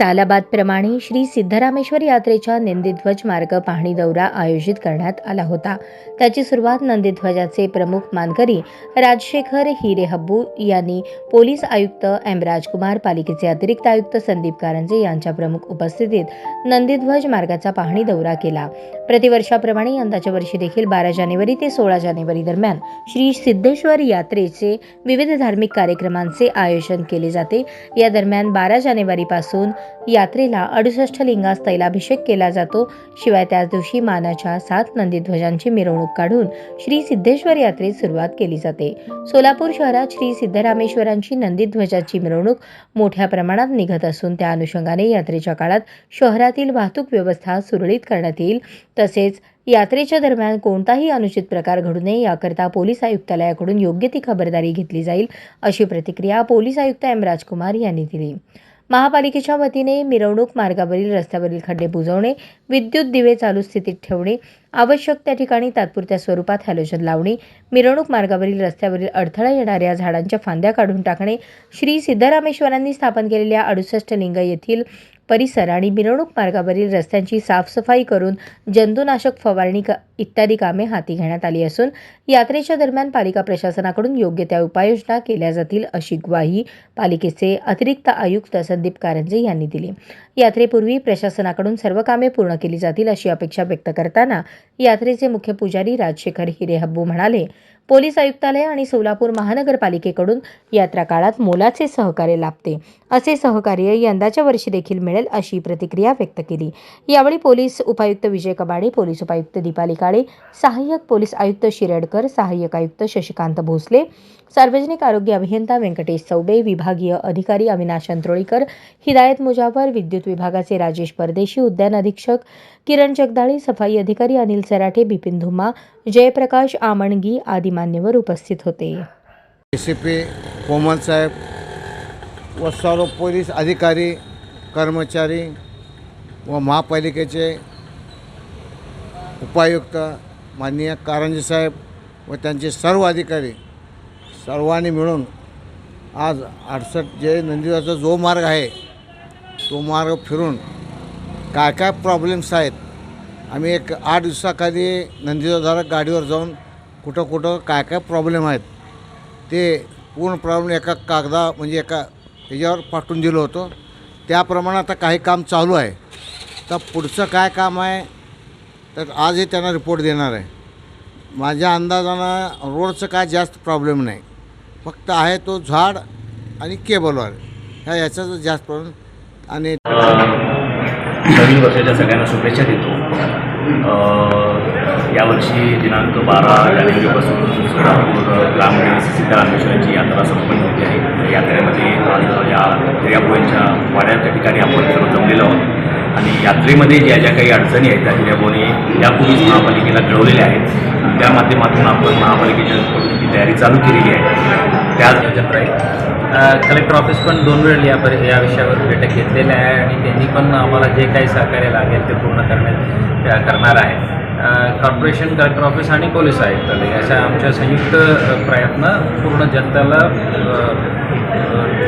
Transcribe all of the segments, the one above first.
सालाबादप्रमाणे श्री सिद्धरामेश्वर यात्रेच्या नंदीध्वज मार्ग पाहणी दौरा आयोजित करण्यात आला होता. त्याची सुरुवात नंदीध्वजाचे प्रमुख मानकरी राजशेखर हिरे हब्बू यांनी पोलीस आयुक्त एम राजकुमार पालिकेचे अतिरिक्त आयुक्त संदीप कारंजे यांच्या प्रमुख उपस्थितीत नंदीध्वज मार्गाचा पाहणी दौरा केला. प्रतिवर्षाप्रमाणे यंदाच्या वर्षी देखील बारा जानेवारी ते सोळा जानेवारी दरम्यान श्री सिद्धेश्वर यात्रेचे विविध धार्मिक कार्यक्रमांचे आयोजन केले जाते. या दरम्यान बारा जानेवारीपासून यात्रेला अडुसष्ट लिंगास तैलाभिषेक केला जातो. शिवाय त्याच दिवशी मानाच्या सात नंदीध्वजांची मिरवणूक काढून श्री सिद्धेश्वर यात्रेस सुरुवात केली जाते. सोलापूर शहरात श्री सिद्धरामेश्वरांची नंदीध्वजाची मिरवणूक मोठ्या प्रमाणात निघत असून त्या अनुषंगाने यात्रेच्या काळात शहरातील वाहतूक व्यवस्था सुरळीत करण्यात येईल. तसेच यात्रेच्या दरम्यान कोणताही अनुचित प्रकार घडू नये याकरता पोलीस आयुक्तालयाकडून योग्य ती खबरदारी घेतली जाईल अशी प्रतिक्रिया पोलीस आयुक्त एम. राजकुमार यांनी दिली. महापालिकेच्या वतीने मिरवणूक मार्गावरील रस्त्यावरील खड्डे बुजवणे विद्युत दिवे चालू स्थितीत ठेवणे आवश्यक त्या ठिकाणी तात्पुरत्या स्वरूपात हॅलोजन लावणे मिरवणूक मार्गावरील रस्त्यावरील अडथळा येणाऱ्या झाडांच्या फांद्या काढून टाकणे श्री सिद्धरामेश्वरांनी स्थापन केलेल्या अडुसष्ट लिंग येथील परिसर आणि मिरवणूक मार्गावरील रस्त्यांची साफसफाई करून जंतुनाशक फवारणी क- इत्यादी कामे हाती घेण्यात आली असून यात्रेच्या दरम्यान पालिका प्रशासनाकडून योग्य त्या उपाययोजना केल्या जातील अशी ग्वाही पालिकेचे अतिरिक्त आयुक्त संदीप कारंजे यांनी दिली. यात्रेपूर्वी प्रशासनाकडून सर्व कामे पूर्ण केली जातील अशी अपेक्षा व्यक्त करताना यात्रेचे मुख्य पुजारी राजशेखर हिरेहब्बू म्हणाले पोलीस आयुक्तालय आणि सोलापूर महानगरपालिकेकडून यात्रा काळात मोलाचे सहकार्य लाभते. असे सहकार्य यंदाच्या वर्षी देखील मिळेल अशी प्रतिक्रिया व्यक्त केली. यावेळी पोलीस उपायुक्त विजय कबाडे पोलीस उपायुक्त दीपाली काळे सहाय्यक पोलीस आयुक्त शिरडकर सहाय्यक आयुक्त शशिकांत भोसले सार्वजनिक आरोग्य अभियंता व्यंकटेश चौबे विभागीय अधिकारी अविनाश अंत्रोळीकर हिदायत मुजावर विद्युत विभागाचे राजेश परदेशी उद्यान अधीक्षक किरण जगदाळे सफाई अधिकारी अनिल सराठे बिपिन धुमा जयप्रकाश आमणगी आदी मान्यवर उपस्थित होते. ए कोमल साहेब व सर्व पोलीस अधिकारी कर्मचारी व महापालिकेचे उपायुक्त माननीय कारंजी साहेब व त्यांचे सर्व अधिकारी सर्वांनी मिळून आज अडसठ जे नंदिवाचा जो मार्ग आहे तो मार्ग फिरून काय काय प्रॉब्लेम्स आहेत आम्ही एक आठ दिवसाखाली नंदिवाधारक गाडीवर जाऊन कुठं कुठं काय काय प्रॉब्लेम आहेत ते पूर्ण प्रॉब्लेम एका कागदा म्हणजे एका ह्याच्यावर पाठवून दिलं होतं. त्याप्रमाणे आता काही काम चालू आहे. तर पुढचं काय काम आहे तर आजही त्यांना रिपोर्ट देणार आहे. माझ्या अंदाजानं रोडचं काय जास्त प्रॉब्लेम नाही. फक्त आहे तो झाड आणि केबलवर ह्या याचाच जास्त प्रॉब्लेम आणि नवीन वर्षाच्या सगळ्यांना शुभेच्छा देतो. यावर्षी दिनांक बारा जानेवारीपासून सोलापूर ग्रामदेवी सिद्धरामेश्वरांची यात्रा संपन्न होते. आहे यात्रेमध्ये आज या दर्याभोईंच्या वाड्याच्या ठिकाणी आपण सर्व जमलेलो आहोत. यात्रेमध्ये ज्या ज्या काही अडचणी आहेत त्या दर्याभोईने यापूर्वीच महापालिकेला कळवलेल्या आहेत. त्या माध्यमातून आपण महापालिकेच्या तयारी चालू केलेली आहे. त्या जत्रा आहे. कलेक्टर ऑफिस पण दोन वेळ या पर या विषयावर बैठक घेतलेल्या आहे आणि त्यांनी पण आम्हाला जे काही सहकार्य लागेल ते पूर्ण करण्यात करणार आहे. कॉर्पोरेशन कलेक्टर ऑफिस आणि पोलीस आयुक्तालय अशा आमच्या संयुक्त प्रयत्न पूर्ण जनतेला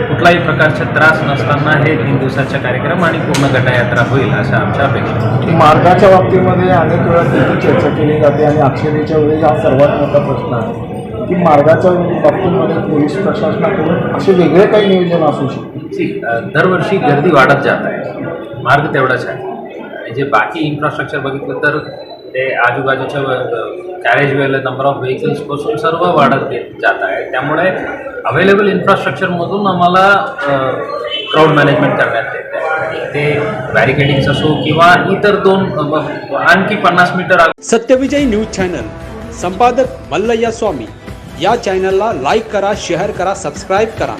कुठलाही प्रकारचा त्रास नसताना हे तीन दिवसाचा कार्यक्रम आणि पूर्ण गटायात्रा होईल असं आमच्या अपेक्षा. मार्गाच्या बाबतीमध्ये अनेक वेळा त्याची चर्चा केली जाते आणि अक्षरेच्या वेळी हा सर्वात मोठा प्रश्न आहे. की मार्गाच्या बाबतीमध्ये पोलीस प्रशासनाकडून असे वेगळे काही नियोजन असू शकते? दरवर्षी गर्दी वाढत जात आहे. मार्ग तेवढाच आहे. आणि जे बाकी इन्फ्रास्ट्रक्चर बघितलं तर ते आजूबाजूच्या कॅरेज वेल नंबर ऑफ व्हेकल्सपासून सर्व वाढत जात आहे. त्यामुळे अवेलेबल इन्फ्रास्ट्रक्चरमधून आम्हाला क्राऊड मॅनेजमेंट करण्यात येते. ते बॅरिकेडिंग्स असो किंवा इतर दोन आणखी पन्नास मीटर सत्यविजय न्यूज चॅनल संपादक मल्लय्या स्वामी. या चॅनलला लाईक करा शेअर करा सबस्क्राईब करा.